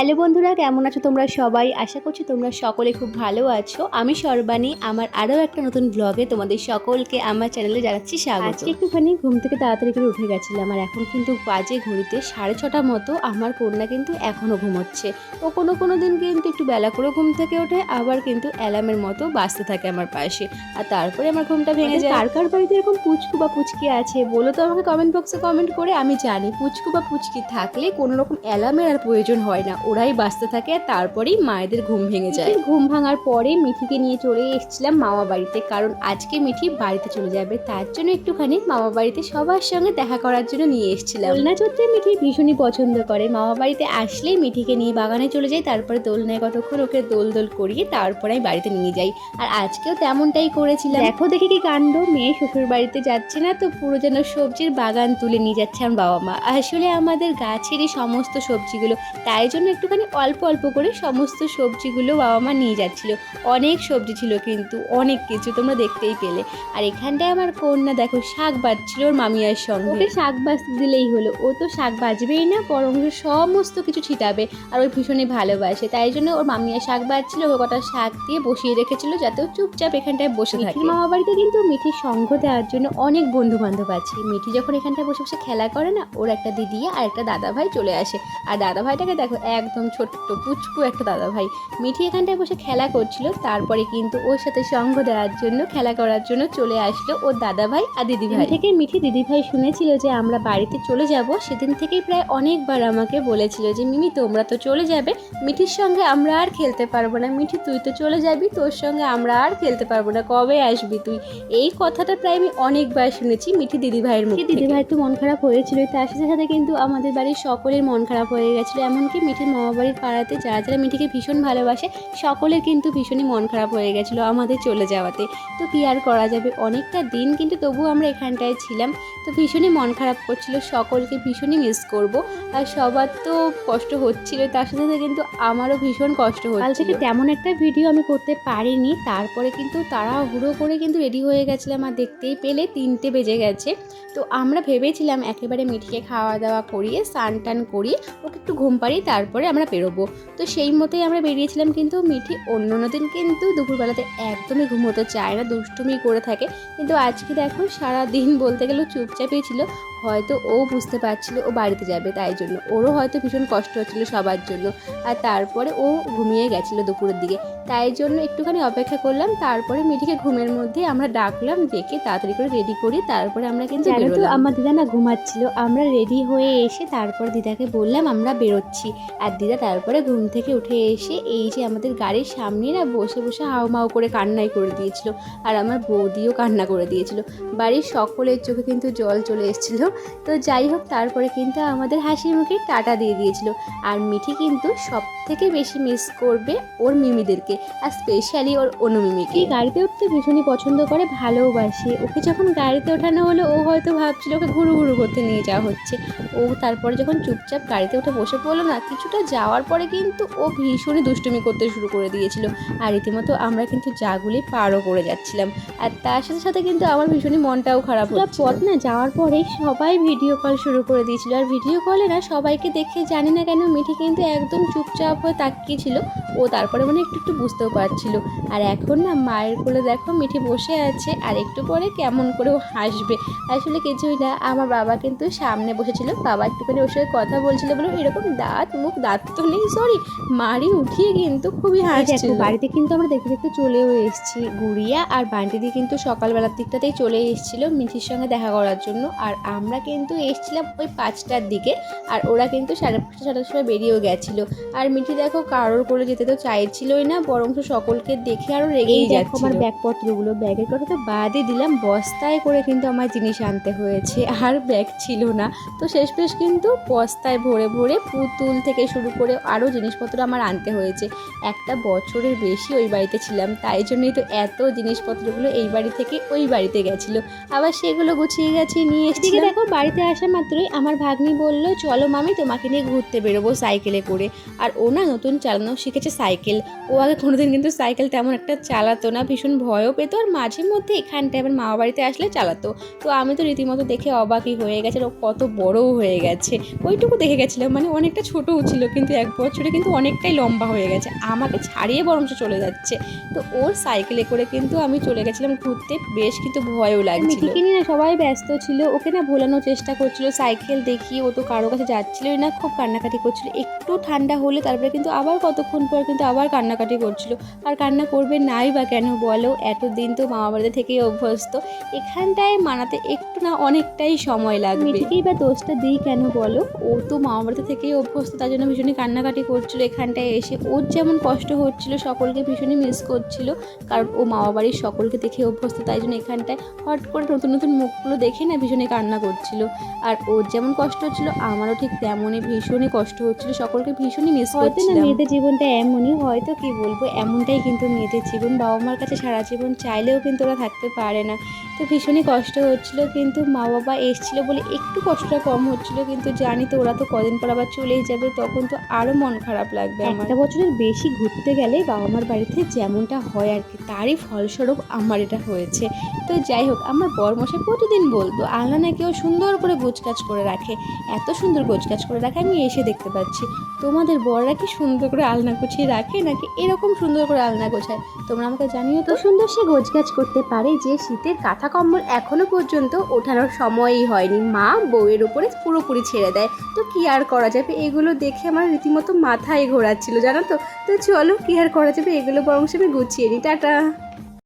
Hello বন্ধুরা কেমন আছো তোমরা সবাই? আশা করছি তোমরা সকলে খুব ভালো আছো। আমি সর্বাণী আমার আরও একটা নতুন ব্লগে তোমাদের সকলকে আমার চ্যানেলে জানাচ্ছি স্বাগত। আজকে একটুখানি ঘুম থেকে তাড়াতাড়ি করে উঠে গেছিলাম আর এখন কিন্তু বাজে ঘড়িতে সাড়ে ছটা মতো আমার কন্যা কিন্তু এখনও ঘুমোচ্ছে। ও কোনো কোনো দিন কিন্তু একটু বেলা করে ঘুম থেকে ওঠে আবার কিন্তু অ্যালার্মের মতো বাঁচতে থাকে আমার পাশে। আর তারপরে আমার ঘুমটা ভেঙে যায়। কার কার বাড়িতে এরকম পুচকু বা পুচকি আছে বলো তো আমাকে কমেন্ট বক্সে কমেন্ট করে আমি জানি। পুচকু বা পুচকি থাকলে কোনো রকম অ্যালার্মের আর প্রয়োজন হয় না। ওরাই বাঁচতে থাকে তারপরেই মায়েদের ঘুম ভেঙে যায়। ঘুম ভাঙার পরে মিঠিকে নিয়ে চলে এসেছিলাম মামা বাড়িতে। কারণ আজকে মিঠি বাড়িতে চলে যাবে। তার জন্য একটুখানি মামা বাড়িতে সবার সঙ্গে দেখা করার জন্য নিয়ে এসেছিলাম। দোলনা চড়তে মিঠি ভীষণই পছন্দ করে। মামা বাড়িতে আসলেই মিঠিকে নিয়ে বাগানে চলে যাই। তারপরে দোলনায় কতক্ষণ ওকে দোল দোল করিয়ে তারপরে আমি বাড়িতে নিয়ে যাই। আর আজকেও তেমনটাই করেছিলাম। দেখো দেখি কি কাণ্ড। মেয়ে শ্বশুর বাড়িতে যাচ্ছে না তো পুরো যেন সবজির বাগান তুলে নিয়ে যাচ্ছে আমার বাবা মা। আসলে আমাদের গাছেরই সমস্ত সবজিগুলো। তাই জন্য একটুখানি অল্প অল্প করে সমস্ত সবজিগুলো বাবা মা নিয়ে যাচ্ছিল। অনেক সবজি ছিল কিন্তু অনেক কিছু তোমরা দেখতেই পেলে। আর এখানটায় আমার কন্যা দেখো শাক বাজছিল ওর মামিয়ার সঙ্গে। ওকে শাক বাজতে দিলেই হলো। ও তো শাক বাজবেই না বরং সমস্ত কিছু ছিটাবে আর ওই ভীষণই ভালোবাসে। তাই জন্য ওর মামিয়া শাক বাজছিল ও কটা শাক দিয়ে বসিয়ে রেখেছিল যাতে ও চুপচাপ এখানটায় বসে থাকে। মামা বাড়িতে কিন্তু মিঠির সঙ্গ দেওয়ার জন্য অনেক বন্ধু বান্ধব আছে। মিঠি যখন এখানটায় বসে বসে খেলা করে না ওর একটা দিদি আর একটা দাদা ভাই চলে আসে। আর দাদা ভাইটাকে দেখো একদম ছোট্ট পুচকু একটা দাদা ভাই মিঠি এখানটায় বসে খেলা করছিল তারপরে কিন্তু ওর সাথে সঙ্গ দেওয়ার জন্য খেলা করার জন্য চলে আসলো ওর দাদা ভাই আর দিদি ভাই থেকে মিঠি দিদি ভাই শুনেছিল যে আমরা বাড়িতে চলে যাব। সেদিন থেকেই প্রায় অনেকবার আমাকে বলেছিল যে মিমি তোমরা তো চলে যাবে। মিঠির সঙ্গে আমরা আর খেলতে পারব না। মিঠি তুই তো চলে যাবি। তোর সঙ্গে আমরা আর খেলতে পারব না। কবে আসবি তুই? এই কথাটা প্রায় আমি অনেকবার শুনেছি মিঠি দিদি ভাইয়ের মুখে দিদি ভাই তো মন খারাপ হয়েছিল। তার সাথে সাথে কিন্তু আমাদের বাড়ির সকলের মন খারাপ হয়ে গেছিল। এমনকি মিঠির মামা বাড়ির পাড়াতে যারা যারা মিঠিকে ভীষণ ভালোবাসে, সকলের কিন্তু ভীষণই মন খারাপ হয়ে গেছিল আমাদের চলে যাওয়াতে। তো কি আর করা যাবে? অনেকটা দিন কিন্তু তবুও আমরা এখানটায় ছিলাম। তো ভীষণই মন খারাপ করছিল, সকলকে ভীষণই মিস করব। আর সবার তো কষ্ট হচ্ছিল, তার সাথে সাথে কিন্তু আমারও ভীষণ কষ্ট হচ্ছিল। থেকে তেমন একটা ভিডিও আমি করতে পারিনি, তারপরে কিন্তু তারা হুড়ো করে কিন্তু রেডি হয়ে গেছিলাম আর দেখতেই পেলে তিনটে বেজে গেছে। তো আমরা ভেবেছিলাম একেবারে মিঠিকে খাওয়া দাওয়া করিয়ে স্নান টান করিয়ে, ওকে একটু ঘুম পাড়িয়ে তারপরে আমরা বেরোবো। তো সেই মতোই আমরা বেরিয়েছিলাম কিন্তু মিঠি অন্য অন্য দিন কিন্তু দুপুরবেলাতে একদমই ঘুমোতে চায় না, দুষ্টুমি করে থাকে। কিন্তু আজকে দেখো সারা দিন বলতে গেলেও চুপচাপই ছিল। হয়তো ও বুঝতে পারছিল ও বাড়িতে যাবে তাই জন্য। ওরও হয়তো ভীষণ কষ্ট হচ্ছিল সবার জন্য। আর তারপরে ও ঘুমিয়ে গেছিল দুপুরের দিকে। তাই জন্য একটুখানি অপেক্ষা করলাম তারপরে মিঠিকে ঘুমের মধ্যে আমরা ডাকলাম ডেকে তাড়াতাড়ি করে রেডি করি তারপরে আমরা কিন্তু তো আমার দিদা না ঘুমাচ্ছিল। আমরা রেডি হয়ে এসে তারপর দিদাকে বললাম আমরা বেরোচ্ছি। আর দিদা তারপরে ঘুম থেকে উঠে এসে এই যে আমাদের গাড়ির সামনে না বসে বসে হাও মাও করে কান্নাই করে দিয়েছিল। আর আমার বৌদিও কান্না করে দিয়েছিল। বাড়ির সকলের চোখে কিন্তু জল চলে এসেছিল। তো যাই হোক তারপরে কিন্তু আমাদের হাসি মুখে টাটা দিয়ে দিয়েছিল। আর মিঠি কিন্তু সব থেকে বেশি মিস করবে ওর মিমিদেরকে আর স্পেশালি ওর অনুমিমিকে এই গাড়িতে উঠতে ভীষণই পছন্দ করে ভালোবাসে। ওকে যখন গাড়িতে ওঠানো হলো ও হয়তো ভাবছিল ওকে ঘুরু ঘুরু করতে নিয়ে যাওয়া হচ্ছে। ও তারপরে যখন চুপচাপ গাড়িতে উঠে বসে পড়ল না কিছুটা যাওয়ার পরে কিন্তু ও ভীষণই দুষ্টুমি করতে শুরু করে দিয়েছিল। আর রীতিমতো আমরা কিন্তু জাগুলি পারও করে যাচ্ছিলাম। আর তার সাথে সাথে কিন্তু আমার ভীষণই মনটাও খারাপ হচ্ছিল। পথ না যাওয়ার পরে সবাই ভিডিও কল শুরু করে দিয়েছিল। আর ভিডিও কলে না সবাইকে দেখে জানি না কেন মিঠি কিন্তু একদম চুপচাপ হয়ে তাকিয়েছিল ও তারপরে মানে একটু একটু বুঝতেও পারছিল। আর এখন না মায়ের কোলে দেখো মিঠি বসে আছে আর একটু পরে কেমন করে ও হাসবে। আসলে কিছুই না আমার বাবা কিন্তু সামনে বসেছিল বাবা একটুখানি ওর সঙ্গে কথা বলছিল বলে এরকম দাঁত মুখ দাঁত তো নেই সরি মারি উঠিয়ে কিন্তু খুবই হাসছিল। বাড়িতে কিন্তু আমরা দেখতে দেখতে চলেও এসেছি গুড়িয়া আর বান্টি দিয়ে কিন্তু সকালবেলার দিকটাতেই চলে এসেছিল মিঠির সঙ্গে দেখা করার জন্য। আর আমরা কিন্তু এসেছিলাম ওই পাঁচটার দিকে আর ওরা কিন্তু সাড়ে পাঁচটা সাড়ে সময় বেরিয়েও গেছিল। আর মিঠি দেখো কারোর করে যেতে তো চাইছিলই না বরং সকলকে দেখে আরও রেগেই দেখো আমার ব্যাগপত্রগুলো ব্যাগের কথা তো বাদই দিলাম বস্তায় করে কিন্তু আমার জিনিস আনতে হয়েছে আর ব্যাগ ছিল না। তো শেষ পেশ কিন্তু বস্তায় ভরে ভরে পুতুল থেকে শুরু করে আরও জিনিসপত্র আমার আনতে হয়েছে। একটা বছরের বেশি ওই বাড়িতে ছিলাম তাই জন্যই তো এত জিনিসপত্রগুলো এই বাড়ি থেকে ওই বাড়িতে গেছিল। আবার সেগুলো গুছিয়ে গেছে নিয়ে এসেছিলাম। দেখো বাড়িতে আসা মাত্রই আমার ভাগ্নি বলল চলো মামি তোমাকে নিয়ে ঘুরতে বেরোবো সাইকেলে করে। আর ও না নতুন চালানো শিখেছে সাইকেল। ও আগে কোনোদিন কিন্তু সাইকেল তেমন একটা চালাতো না ভীষণ ভয়ও পেতো আর মাঝে মধ্যে এখানটায় আবার মামা বাড়িতে আসলে চালাতো। তো আমি তো রীতিমতো দেখে অবাকই হয়ে গেছে ও কত বড়ও হয়ে গেছে। ওইটুকু দেখে গেছিলাম মানে অনেকটা ছোটও ছিল কিন্তু এক বছরে কিন্তু অনেকটাই লম্বা হয়ে গেছে। আমাকে ছাড়িয়ে বরঞ্চ চলে যাচ্ছে। তো ওর সাইকেলে করে কিন্তু আমি চলে গেছিলাম ঘুরতে বেশ কিন্তু ভয়ও লাগছিল। মিঠিকে নিয়ে না সবাই ব্যস্ত ছিল। ওকে না ভোলানোর চেষ্টা করছিল সাইকেল দেখিয়ে ও তো কারও কাছে যাচ্ছিলই না খুব কান্নাকাটি করছিল। একটু ঠান্ডা হলে তারপরে কিন্তু আবার কতক্ষণ পর কিন্তু আবার কান্নাকাটি করছিল। আর কান্না করবে নাই বা কেন বলো? এতদিন তো মামা বাড়িতে থেকেই অভ্যস্ত। এখানটায় মানাতে একটু না অনেকটাই সময় লাগবে। মিঠিকেই বা দোষটা দিই কেন বলো? ও তো মামা বাড়িতে থেকেই অভ্যস্ত তার জন্য ভীষণই কান্নাকাটি করছিল এখানটায় এসে। ওর যেমন কষ্ট হচ্ছিল সকলকে ভীষণই মিস করছিল। কারণ ও মামা বাড়ির সকলকে দেখে অভ্যস্ত তাই জন্য এখানটায় হট করে নতুন নতুন মুখগুলো দেখে না ভীষণই কান্না করছিল। আর ওর যেমন কষ্ট হচ্ছিল আমারও ঠিক তেমনই ভীষণই কষ্ট হচ্ছিল সকলকে ভীষণই মিস করছিলাম। মেয়েদের জীবনটা এমনই হয়তো কি বলব, এমনটাই কিন্তু মেয়েদের জীবন। বাবা মার কাছে সারা জীবন চাইলেও কিন্তু ওরা থাকতে পারে না। তো ভীষণই কষ্ট হচ্ছিল, কিন্তু মা বাবা এসছিল বলে একটু কষ্টটা কম হচ্ছিল, কিন্তু জানি তো ওরা তো কদিন পর আবার চলেই যাবে, তখন তো আরও মন খারাপ লাগবে একটা বছরের বেশি ঘুরতে গেলে বাবা মার বাড়িতে যেমনটা হয় আর কি, তারই ফলস্বরূপ আমার এটা হয়েছে। তো যাই হোক, আমার বরমশাই প্রতিদিন বলতো, আলনা নাকি ও সুন্দর করে গোছকাজ করে রাখে, এত সুন্দর গোছকাজ করে রাখে, আমি এসে দেখতে পাচ্ছি। তোমাদের বররা কি সুন্দর করে আলনা গুছিয়ে রাখে নাকি এরকম সুন্দর করে আলনা গোছায়? তোমরা আমাকে জানিও তো। তো সুন্দর সে গোছগাছ করতে পারে যে শীতের কাঁথা কম্বল এখনও পর্যন্ত ওঠানোর সময়ই হয়নি। মা বউয়ের উপরে পুরোপুরি ছেড়ে দেয়। তো কি আর করা যাবে? এগুলো দেখে আমার রীতিমতো মাথায় ঘোরাচ্ছিল, জানো তো? তো চলো, কি আর করা যাবে? এগুলো বরং আমি গুছিয়ে নিই। টাটা।